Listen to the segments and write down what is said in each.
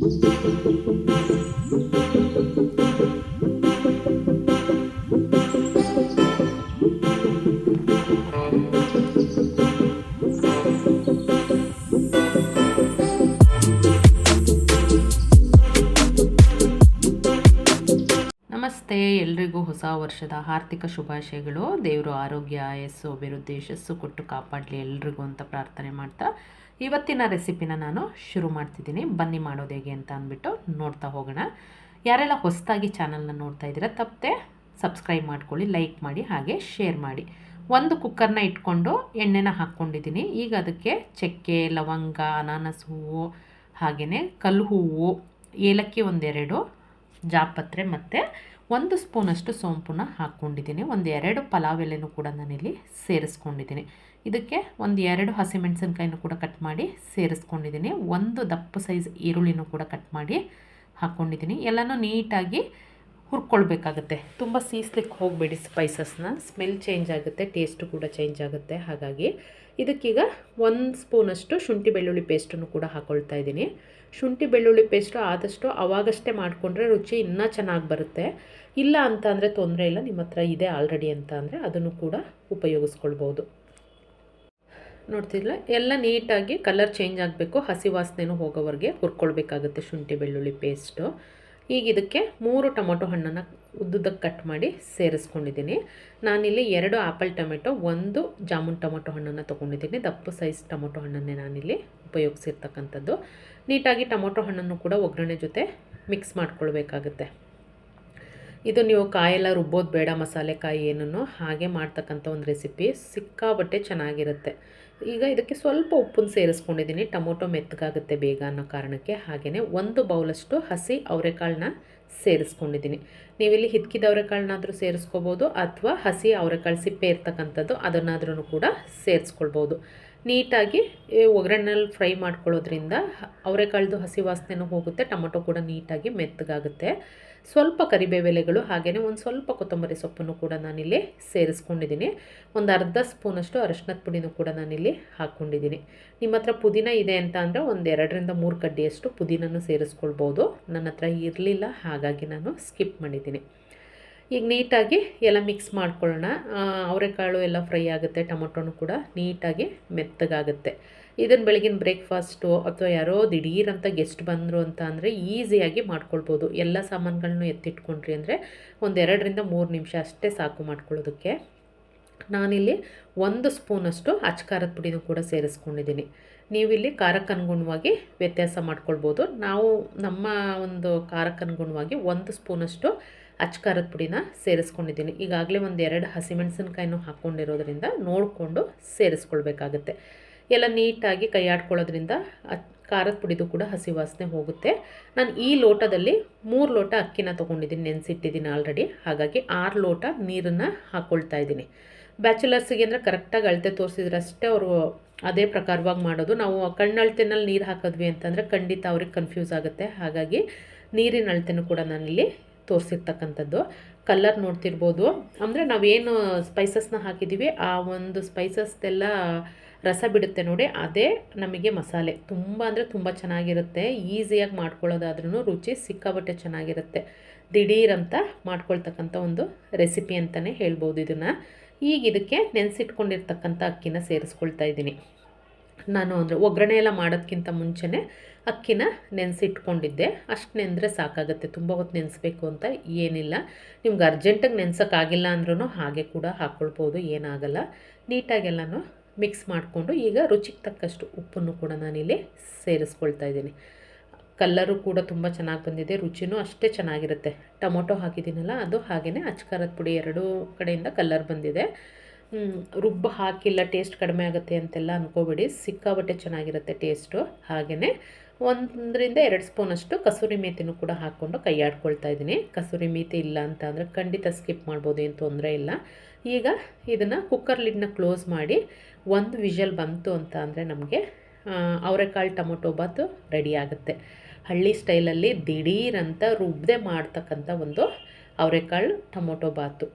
Música ನಮಸ್ತೆ. ಎಲ್ರಿಗೂ ಹೊಸ ವರ್ಷದ ಆರ್ಥಿಕ ಶುಭಾಶಯಗಳು. ದೇವರು ಆರೋಗ್ಯ ಆಯಸ್ಸು ಅಭಿವೃದ್ಧಿ, ಯಶಸ್ಸು ಕೊಟ್ಟು ಕಾಪಾಡಲಿ ಎಲ್ರಿಗೂ ಅಂತ ಪ್ರಾರ್ಥನೆ ಮಾಡ್ತಾ ಇವತ್ತಿನ ರೆಸಿಪಿನ ನಾನು ಶುರು ಮಾಡ್ತಿದ್ದೀನಿ. ಬನ್ನಿ ಮಾಡೋದು ಹೇಗೆ ಅಂತ ಅಂದ್ಬಿಟ್ಟು ನೋಡ್ತಾ ಹೋಗೋಣ. ಯಾರೆಲ್ಲ ಹೊಸದಾಗಿ ಚಾನಲ್ನ ನೋಡ್ತಾ ಇದ್ದೀರಾ, ತಪ್ಪದೆ ಸಬ್ಸ್ಕ್ರೈಬ್ ಮಾಡ್ಕೊಳ್ಳಿ, ಲೈಕ್ ಮಾಡಿ, ಹಾಗೆ ಶೇರ್ ಮಾಡಿ. ಒಂದು ಕುಕ್ಕರ್ನ ಇಟ್ಕೊಂಡು ಎಣ್ಣೆನ ಹಾಕ್ಕೊಂಡಿದ್ದೀನಿ. ಈಗ ಅದಕ್ಕೆ ಚಕ್ಕೆ, ಲವಂಗ, ಅನಾನಸ್ ಹೂವು, ಹಾಗೆಯೇ ಕಲ್ಲು ಹೂವು, ಏಲಕ್ಕಿ ಒಂದೆರಡು, ಜಾಪತ್ರೆ ಮತ್ತು ಒಂದು ಸ್ಪೂನಷ್ಟು ಸೋಂಪುನ ಹಾಕ್ಕೊಂಡಿದ್ದೀನಿ. ಒಂದು ಎರಡು ಪಲಾವ್ ಎಲೆನೂ ಕೂಡ ನಾನಿಲ್ಲಿ ಸೇರಿಸ್ಕೊಂಡಿದ್ದೀನಿ. ಇದಕ್ಕೆ ಒಂದು ಎರಡು ಹಸಿಮೆಣಸಿನ್ಕಾಯಿನೂ ಕೂಡ ಕಟ್ ಮಾಡಿ ಸೇರಿಸ್ಕೊಂಡಿದ್ದೀನಿ. ಒಂದು ದಪ್ಪ ಸೈಜ್ ಈರುಳ್ಳಿನೂ ಕೂಡ ಕಟ್ ಮಾಡಿ ಹಾಕ್ಕೊಂಡಿದ್ದೀನಿ. ಎಲ್ಲನೂ ನೀಟಾಗಿ ಹುರ್ಕೊಳ್ಬೇಕಾಗುತ್ತೆ. ತುಂಬ ಸೀಸ್ಲಿಕ್ಕೆ ಹೋಗಬೇಡಿ ಸ್ಪೈಸಸ್ನ. ಸ್ಮೆಲ್ ಚೇಂಜ್ ಆಗುತ್ತೆ, ಟೇಸ್ಟು ಕೂಡ ಚೇಂಜ್ ಆಗುತ್ತೆ. ಹಾಗಾಗಿ ಇದಕ್ಕೀಗ ಒಂದು ಸ್ಪೂನಷ್ಟು ಶುಂಠಿ ಬೆಳ್ಳುಳ್ಳಿ ಪೇಸ್ಟನ್ನು ಕೂಡ ಹಾಕ್ಕೊಳ್ತಾ ಇದ್ದೀನಿ. ಶುಂಠಿ ಬೆಳ್ಳುಳ್ಳಿ ಪೇಸ್ಟು ಆದಷ್ಟು ಅವಾಗಷ್ಟೇ ಮಾಡಿಕೊಂಡ್ರೆ ರುಚಿ ಇನ್ನೂ ಚೆನ್ನಾಗಿ ಬರುತ್ತೆ. ಇಲ್ಲ ಅಂತ ಅಂದರೆ ತೊಂದರೆ ಇಲ್ಲ, ನಿಮ್ಮ ಹತ್ರ ಇದೆ ಆಲ್ರೆಡಿ ಅಂತ ಅಂದರೆ ಅದನ್ನು ಕೂಡ ಉಪಯೋಗಿಸ್ಕೊಳ್ಬೋದು. ನೋಡ್ತಿಲ್ಲ ಎಲ್ಲ ನೀಟಾಗಿ ಕಲರ್ ಚೇಂಜ್ ಆಗಬೇಕು, ಹಸಿ ವಾಸನೆನೂ ಹೋಗೋವರೆಗೆ ಹುರ್ಕೊಳ್ಬೇಕಾಗುತ್ತೆ ಶುಂಠಿ ಬೆಳ್ಳುಳ್ಳಿ ಪೇಸ್ಟು. ಈಗ ಇದಕ್ಕೆ ಮೂರು ಟೊಮೊಟೊ ಹಣ್ಣನ್ನು ಉದ್ದುದಕ್ಕೆ ಕಟ್ ಮಾಡಿ ಸೇರಿಸ್ಕೊಂಡಿದ್ದೀನಿ. ನಾನಿಲ್ಲಿ ಎರಡು ಆ್ಯಪಲ್ ಟೊಮೆಟೊ, ಒಂದು ಜಾಮೂನ್ ಟೊಮೊಟೊ ಹಣ್ಣನ್ನು ತೊಗೊಂಡಿದ್ದೀನಿ. ದಪ್ಪ ಸೈಜ್ ಟೊಮೊಟೊ ಹಣ್ಣನ್ನೇ ನಾನಿಲ್ಲಿ ಉಪಯೋಗಿಸಿರ್ತಕ್ಕಂಥದ್ದು. ನೀಟಾಗಿ ಟೊಮೊಟೊ ಹಣ್ಣನ್ನು ಕೂಡ ಒಗ್ಗರಣೆ ಜೊತೆ ಮಿಕ್ಸ್ ಮಾಡ್ಕೊಳ್ಬೇಕಾಗುತ್ತೆ. ಇದು ನೀವು ಕಾಯೆಲ್ಲ ರುಬ್ಬೋದು ಬೇಡ ಮಸಾಲೆ ಕಾಯಿ ಏನನ್ನು ಹಾಗೆ ಮಾಡ್ತಕ್ಕಂಥ ಒಂದು ರೆಸಿಪಿ ಸಿಕ್ಕಾಬಟ್ಟೆ ಚೆನ್ನಾಗಿರುತ್ತೆ. ಈಗ ಇದಕ್ಕೆ ಸ್ವಲ್ಪ ಉಪ್ಪನ್ನು ಸೇರಿಸ್ಕೊಂಡಿದ್ದೀನಿ. ಟೊಮೊಟೊ ಮೆತ್ತಗಾಗುತ್ತೆ ಬೇಗ ಅನ್ನೋ ಕಾರಣಕ್ಕೆ ಹಾಗೆಯೇ ಒಂದು ಬೌಲಷ್ಟು ಹಸಿ ಅವರೆಕಾಳನ್ನ ಸೇರಿಸ್ಕೊಂಡಿದ್ದೀನಿ. ನೀವಿಲ್ಲಿ ಹಿತ್ಕಿದ ಅವರೆಕಾಳನ್ನಾದರೂ ಸೇರಿಸ್ಕೋಬೋದು ಅಥವಾ ಹಸಿ ಅವರೆಕಾಳು ಸಿಪ್ಪೆ ಇರ್ತಕ್ಕಂಥದ್ದು ಅದನ್ನಾದ್ರೂ ಕೂಡ ಸೇರಿಸ್ಕೊಳ್ಬೋದು. ನೀಟಾಗಿ ಒಗ್ಗರಣೆಯಲ್ಲಿ ಫ್ರೈ ಮಾಡ್ಕೊಳ್ಳೋದ್ರಿಂದ ಅವರೆಕಾಳ್ದು ಹಸಿ ವಾಸನೆನೂ ಹೋಗುತ್ತೆ, ಟೊಮೊಟೊ ಕೂಡ ನೀಟಾಗಿ ಮೆತ್ತಗಾಗುತ್ತೆ. ಸ್ವಲ್ಪ ಕರಿಬೇವೆಲೆಗಳು ಹಾಗೆಯೇ ಒಂದು ಸ್ವಲ್ಪ ಕೊತ್ತಂಬರಿ ಸೊಪ್ಪನ್ನು ಕೂಡ ನಾನಿಲ್ಲಿ ಸೇರಿಸ್ಕೊಂಡಿದ್ದೀನಿ. ಒಂದು ಅರ್ಧ ಸ್ಪೂನಷ್ಟು ಅರಶಿನದ ಪುಡಿನೂ ಕೂಡ ನಾನಿಲ್ಲಿ ಹಾಕ್ಕೊಂಡಿದ್ದೀನಿ. ನಿಮ್ಮ ಹತ್ರ ಪುದೀನ ಇದೆ ಅಂತ ಅಂದರೆ ಒಂದು ಎರಡರಿಂದ ಮೂರು ಕಡ್ಡಿಯಷ್ಟು ಪುದೀನೂ ಸೇರಿಸ್ಕೊಳ್ಬೋದು. ನನ್ನ ಹತ್ರ ಇರಲಿಲ್ಲ, ಹಾಗಾಗಿ ನಾನು ಸ್ಕಿಪ್ ಮಾಡಿದ್ದೀನಿ. ಈಗ ನೀಟಾಗಿ ಎಲ್ಲ ಮಿಕ್ಸ್ ಮಾಡ್ಕೊಳ್ಳೋಣ. ಅವರೆಕಾಳು ಎಲ್ಲ ಫ್ರೈ ಆಗುತ್ತೆ, ಟೊಮೊಟೊನು ಕೂಡ ನೀಟಾಗಿ ಮೆತ್ತಗಾಗುತ್ತೆ. ಇದನ್ನು ಬೆಳಗಿನ ಬ್ರೇಕ್ಫಾಸ್ಟು ಅಥವಾ ಯಾರೋ ದಿಢೀರಂತ ಗೆಸ್ಟ್ ಬಂದರು ಅಂತ ಅಂದರೆ ಈಸಿಯಾಗಿ ಮಾಡ್ಕೊಳ್ಬೋದು. ಎಲ್ಲ ಸಾಮಾನುಗಳನ್ನು ಎತ್ತಿಟ್ಕೊಂಡ್ರಿ ಅಂದರೆ ಒಂದೆರಡರಿಂದ ಮೂರು ನಿಮಿಷ ಅಷ್ಟೇ ಸಾಕು ಮಾಡ್ಕೊಳ್ಳೋದಕ್ಕೆ. ನಾನಿಲ್ಲಿ ಒಂದು ಸ್ಪೂನಷ್ಟು ಅಚ್ಕಾರದ ಪುಡಿನೂ ಕೂಡ ಸೇರಿಸ್ಕೊಂಡಿದ್ದೀನಿ. ನೀವಿಲ್ಲಿ ಖಾರಕ್ಕೆ ಅನುಗುಣವಾಗಿ ವ್ಯತ್ಯಾಸ ಮಾಡ್ಕೊಳ್ಬೋದು. ನಾವು ನಮ್ಮ ಒಂದು ಖಾರಕ್ಕನುಗುಣವಾಗಿ ಒಂದು ಸ್ಪೂನಷ್ಟು ಅಚ್ಕಾರದ ಪುಡಿನ ಸೇರಿಸ್ಕೊಂಡಿದ್ದೀನಿ. ಈಗಾಗಲೇ ಒಂದು ಎರಡು ಹಸಿಮೆಣಸಿನ್ಕಾಯಿನೂ ಹಾಕ್ಕೊಂಡಿರೋದ್ರಿಂದ ನೋಡಿಕೊಂಡು ಸೇರಿಸ್ಕೊಳ್ಬೇಕಾಗತ್ತೆ. ಎಲ್ಲ ನೀಟಾಗಿ ಕೈ ಆಡ್ಕೊಳ್ಳೋದ್ರಿಂದ ಖಾರದ ಪುಡಿದು ಕೂಡ ಹಸಿ ವಾಸನೆ ಹೋಗುತ್ತೆ. ನಾನು ಈ ಲೋಟದಲ್ಲಿ ಮೂರು ಲೋಟ ಅಕ್ಕಿನ ತೊಗೊಂಡಿದ್ದೀನಿ, ನೆನೆಸಿಟ್ಟಿದ್ದೀನಿ ಆಲ್ರೆಡಿ. ಹಾಗಾಗಿ ಆರು ಲೋಟ ನೀರನ್ನು ಹಾಕ್ಕೊಳ್ತಾ ಇದ್ದೀನಿ. ಬ್ಯಾಚುಲರ್ಸಿಗೆ ಅಂದರೆ ಕರೆಕ್ಟಾಗಿ ಅಳತೆ ತೋರಿಸಿದ್ರೆ ಅಷ್ಟೇ ಅವರು ಅದೇ ಪ್ರಕಾರವಾಗಿ ಮಾಡೋದು. ನಾವು ಕಣ್ಣಳ್ತೆನಲ್ಲಿ ನೀರು ಹಾಕಿದ್ವಿ ಅಂತಂದರೆ ಖಂಡಿತ ಅವ್ರಿಗೆ ಕನ್ಫ್ಯೂಸ್ ಆಗುತ್ತೆ. ಹಾಗಾಗಿ ನೀರಿನ ಅಳತೆನೂ ಕೂಡ ನಾನಿಲ್ಲಿ ತೋರಿಸಿರ್ತಕ್ಕಂಥದ್ದು. ಕಲ್ಲರ್ ನೋಡ್ತಿರ್ಬೋದು. ಅಂದರೆ ನಾವೇನು ಸ್ಪೈಸಸ್ನ ಹಾಕಿದ್ದೀವಿ ಆ ಒಂದು ಸ್ಪೈಸಸ್ದೆಲ್ಲ ರಸ ಬಿಡುತ್ತೆ ನೋಡಿ, ಅದೇ ನಮಗೆ ಮಸಾಲೆ. ತುಂಬ ಅಂದರೆ ತುಂಬ ಚೆನ್ನಾಗಿರುತ್ತೆ. ಈಸಿಯಾಗಿ ಮಾಡ್ಕೊಳ್ಳೋದಾದ್ರೂ ರುಚಿ ಸಿಕ್ಕಾಬಟ್ಟೆ ಚೆನ್ನಾಗಿರುತ್ತೆ. ದಿಢೀರಂತ ಮಾಡ್ಕೊಳ್ತಕ್ಕಂಥ ಒಂದು ರೆಸಿಪಿ ಅಂತಲೇ ಹೇಳ್ಬೋದು ಇದನ್ನು. ಈಗ ಇದಕ್ಕೆ ನೆನೆಸಿಟ್ಕೊಂಡಿರ್ತಕ್ಕಂಥ ಅಕ್ಕಿನ ಸೇರಿಸ್ಕೊಳ್ತಾ ಇದ್ದೀನಿ. ನಾನು ಅಂದರೆ ಒಗ್ಗರಣೆ ಎಲ್ಲ ಮಾಡೋದಕ್ಕಿಂತ ಮುಂಚೆನೇ ಅಕ್ಕಿನ ನೆನೆಸಿಟ್ಕೊಂಡಿದ್ದೆ. ಅಷ್ಟು ನೆಂದರೆ ಸಾಕಾಗುತ್ತೆ. ತುಂಬ ಹೊತ್ತು ನೆನೆಸ್ಬೇಕು ಅಂತ ಏನಿಲ್ಲ. ನಿಮ್ಗೆ ಅರ್ಜೆಂಟಾಗಿ ನೆನೆಸೋಕ್ಕಾಗಿಲ್ಲ ಅಂದ್ರೂ ಹಾಗೆ ಕೂಡ ಹಾಕ್ಕೊಳ್ಬೋದು ಏನಾಗಲ್ಲ. ನೀಟಾಗೆಲ್ಲನೂ ಮಿಕ್ಸ್ ಮಾಡಿಕೊಂಡು ಈಗ ರುಚಿಗೆ ತಕ್ಕಷ್ಟು ಉಪ್ಪನ್ನು ಕೂಡ ನಾನಿಲ್ಲಿ ಸೇರಿಸ್ಕೊಳ್ತಾ ಇದ್ದೀನಿ. ಕಲ್ಲರು ಕೂಡ ತುಂಬ ಚೆನ್ನಾಗಿ ಬಂದಿದೆ. ರುಚಿನೂ ಅಷ್ಟೇ ಚೆನ್ನಾಗಿರುತ್ತೆ. ಟೊಮೊಟೊ ಹಾಕಿದ್ದೀನಲ್ಲ, ಅದು ಹಾಗೆಯೇ ಅಚ್ಕಾರದ ಪುಡಿ ಎರಡೂ ಕಡೆಯಿಂದ ಕಲ್ಲರ್ ಬಂದಿದೆ. ರುಬ್ಬು ಹಾಕಿಲ್ಲ ಟೇಸ್ಟ್ ಕಡಿಮೆ ಆಗುತ್ತೆ ಅಂತೆಲ್ಲ ಅಂದ್ಕೋಬೇಡಿ ಸಿಕ್ಕಾಬಟ್ಟೆ ಚೆನ್ನಾಗಿರುತ್ತೆ ಟೇಸ್ಟು ಹಾಗೆಯೇ ಒಂದರಿಂದ ಎರಡು ಸ್ಪೂನಷ್ಟು ಕಸೂರಿ ಮೇಥಿನೂ ಕೂಡ ಹಾಕ್ಕೊಂಡು ಕೈ ಆಡ್ಕೊಳ್ತಾ ಇದ್ದೀನಿ. ಕಸೂರಿ ಮೇಥಿ ಇಲ್ಲ ಅಂತ ಅಂದರೆ ಖಂಡಿತ ಸ್ಕಿಪ್ ಮಾಡ್ಬೋದು, ಏನು ತೊಂದರೆ ಇಲ್ಲ. ಈಗ ಇದನ್ನು ಕುಕ್ಕರ್ ಲಿಡ್ನ ಕ್ಲೋಸ್ ಮಾಡಿ ಒಂದು ವಿಷಲ್ ಬಂತು ಅಂತ ಅಂದರೆ ನಮಗೆ ಅವರೆಕಾಳು ಟೊಮೊಟೊ ಬಾತು ರೆಡಿ ಆಗುತ್ತೆ. ಹಳ್ಳಿ ಸ್ಟೈಲಲ್ಲಿ ದಿಢೀರಂತ ರುಬ್ಬದೆ ಮಾಡ್ತಕ್ಕಂಥ ಒಂದು ಅವರೆಕಾಳು ಟೊಮೊಟೊ ಬಾತು.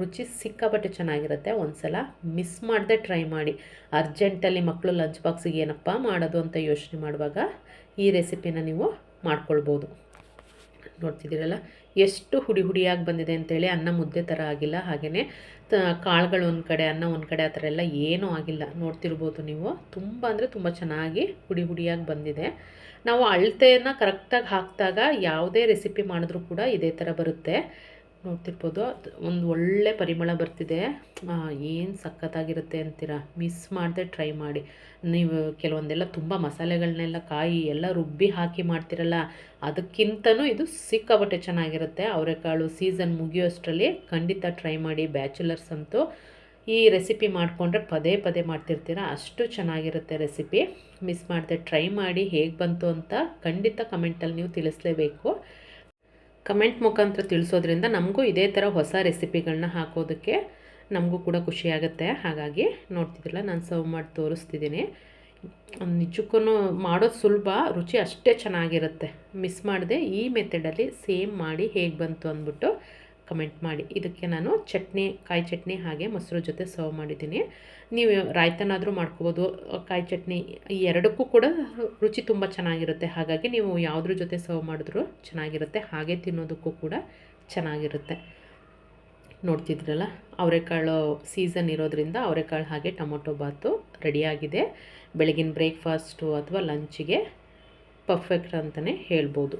ರುಚಿ ಸಿಕ್ಕಾಪಟ್ಟೆ ಚೆನ್ನಾಗಿರುತ್ತೆ. ಒಂದು ಸಲ ಮಿಸ್ ಮಾಡದೆ ಟ್ರೈ ಮಾಡಿ. ಅರ್ಜೆಂಟಲ್ಲಿ ಮಕ್ಕಳು ಲಂಚ್ ಬಾಕ್ಸಿಗೆ ಏನಪ್ಪ ಮಾಡೋದು ಅಂತ ಯೋಚನೆ ಮಾಡುವಾಗ ಈ ರೆಸಿಪಿನ ನೀವು ಮಾಡ್ಕೊಳ್ಬೋದು. ನೋಡ್ತಿದ್ದೀರಲ್ಲ? ಎಷ್ಟು ಹುಡಿ ಹುಡಿಯಾಗಿ ಬಂದಿದೆ ಅಂತೇಳಿ ಅನ್ನ ಮುದ್ದೆ ಥರ ಆಗಿಲ್ಲ. ಹಾಗೆಯೇ ಕಾಳುಗಳು ಒಂದು ಕಡೆ, ಅನ್ನ ಒಂದು ಕಡೆ ಆ ಥರ ಎಲ್ಲ ಏನೂ ಆಗಿಲ್ಲ. ನೋಡ್ತಿರ್ಬೋದು ನೀವು. ತುಂಬ ಅಂದರೆ ತುಂಬ ಚೆನ್ನಾಗಿ ಹುಡಿ ಹುಡಿಯಾಗಿ ಬಂದಿದೆ. ನಾವು ಅಳತೆಯನ್ನು ಕರೆಕ್ಟಾಗಿ ಹಾಕಿದಾಗ ಯಾವುದೇ ರೆಸಿಪಿ ಮಾಡಿದ್ರೂ ಕೂಡ ಇದೇ ಥರ ಬರುತ್ತೆ. ನೋಡ್ತಿರ್ಬೋದು ಒಂದು ಒಳ್ಳೆ ಪರಿಮಳ ಬರ್ತಿದೆ. ಏನು ಸಖತ್ತಾಗಿರುತ್ತೆ ಅಂತೀರಾ? ಮಿಸ್ ಮಾಡದೆ ಟ್ರೈ ಮಾಡಿ. ನೀವು ಕೆಲವೊಂದೆಲ್ಲ ತುಂಬ ಮಸಾಲೆಗಳನ್ನೆಲ್ಲ ಕಾಯಿ ಎಲ್ಲ ರುಬ್ಬಿ ಹಾಕಿ ಮಾಡ್ತಿರಲ್ಲ, ಅದಕ್ಕಿಂತನೂ ಇದು ಸಿಕ್ಕಾಬಟ್ಟೆ ಚೆನ್ನಾಗಿರುತ್ತೆ. ಅವರೆಕಾಳು ಸೀಸನ್ ಮುಗಿಯೋಷ್ಟರಲ್ಲಿ ಖಂಡಿತ ಟ್ರೈ ಮಾಡಿ. ಬ್ಯಾಚುಲರ್ಸ್ ಅಂತೂ ಈ ರೆಸಿಪಿ ಮಾಡಿಕೊಂಡ್ರೆ ಪದೇ ಪದೇ ಮಾಡ್ತಿರ್ತೀರ? ಅಷ್ಟು ಚೆನ್ನಾಗಿರುತ್ತೆ ರೆಸಿಪಿ ಮಿಸ್ ಮಾಡದೆ ಟ್ರೈ ಮಾಡಿ ಹೇಗೆ ಬಂತು ಅಂತ ಖಂಡಿತ ಕಮೆಂಟಲ್ಲಿ ನೀವು ತಿಳಿಸ್ಲೇಬೇಕು. ಕಮೆಂಟ್ ಮುಖಾಂತರ ತಿಳಿಸೋದ್ರಿಂದ ನಮಗೂ ಇದೇ ಥರ ಹೊಸ ರೆಸಿಪಿಗಳನ್ನ ಹಾಕೋದಕ್ಕೆ ನಮಗೂ ಕೂಡ ಖುಷಿಯಾಗುತ್ತೆ ಹಾಗಾಗಿ ನೋಡ್ತಿದ್ದಿಲ್ಲ ನಾನು ಸರ್ವ್ ಮಾಡಿ ತೋರಿಸ್ತಿದ್ದೀನಿ. ನಿಜಕ್ಕೂ ಮಾಡೋದು ಸುಲಭ, ರುಚಿ ಅಷ್ಟೇ ಚೆನ್ನಾಗಿರುತ್ತೆ. ಮಿಸ್ ಮಾಡದೆ ಈ ಮೆಥಡಲ್ಲಿ ಸೇಮ್ ಮಾಡಿ ಹೇಗೆ ಬಂತು ಅಂದ್ಬಿಟ್ಟು ಕಮೆಂಟ್ ಮಾಡಿ. ಇದಕ್ಕೆ ನಾನು ಚಟ್ನಿ, ಕಾಯಿ ಚಟ್ನಿ ಹಾಗೆ ಮೊಸರು ಜೊತೆ ಸರ್ವ್ ಮಾಡಿದ್ದೀನಿ. ನೀವು ರಾಯ್ತನಾದರೂ ಮಾಡ್ಕೋಬೋದು. ಕಾಯಿ ಚಟ್ನಿ ಎರಡಕ್ಕೂ ಕೂಡ ರುಚಿ ತುಂಬ ಚೆನ್ನಾಗಿರುತ್ತೆ. ಹಾಗಾಗಿ ನೀವು ಯಾವುದ್ರ ಜೊತೆ ಸರ್ವ್ ಮಾಡಿದ್ರೂ ಚೆನ್ನಾಗಿರುತ್ತೆ. ಹಾಗೆ ತಿನ್ನೋದಕ್ಕೂ ಕೂಡ ಚೆನ್ನಾಗಿರುತ್ತೆ. ನೋಡ್ತಿದ್ರಲ್ಲ, ಅವರೆಕಾಳು ಸೀಸನ್ ಇರೋದ್ರಿಂದ ಅವರೆಕಾಳು ಹಾಗೆ ಟೊಮೊಟೊ ಬಾತು ರೆಡಿಯಾಗಿದೆ ಬೆಳಗಿನ ಬ್ರೇಕ್ಫಾಸ್ಟು ಅಥವಾ ಲಂಚಿಗೆ ಪರ್ಫೆಕ್ಟ್ ಅಂತಲೇ ಹೇಳ್ಬೋದು.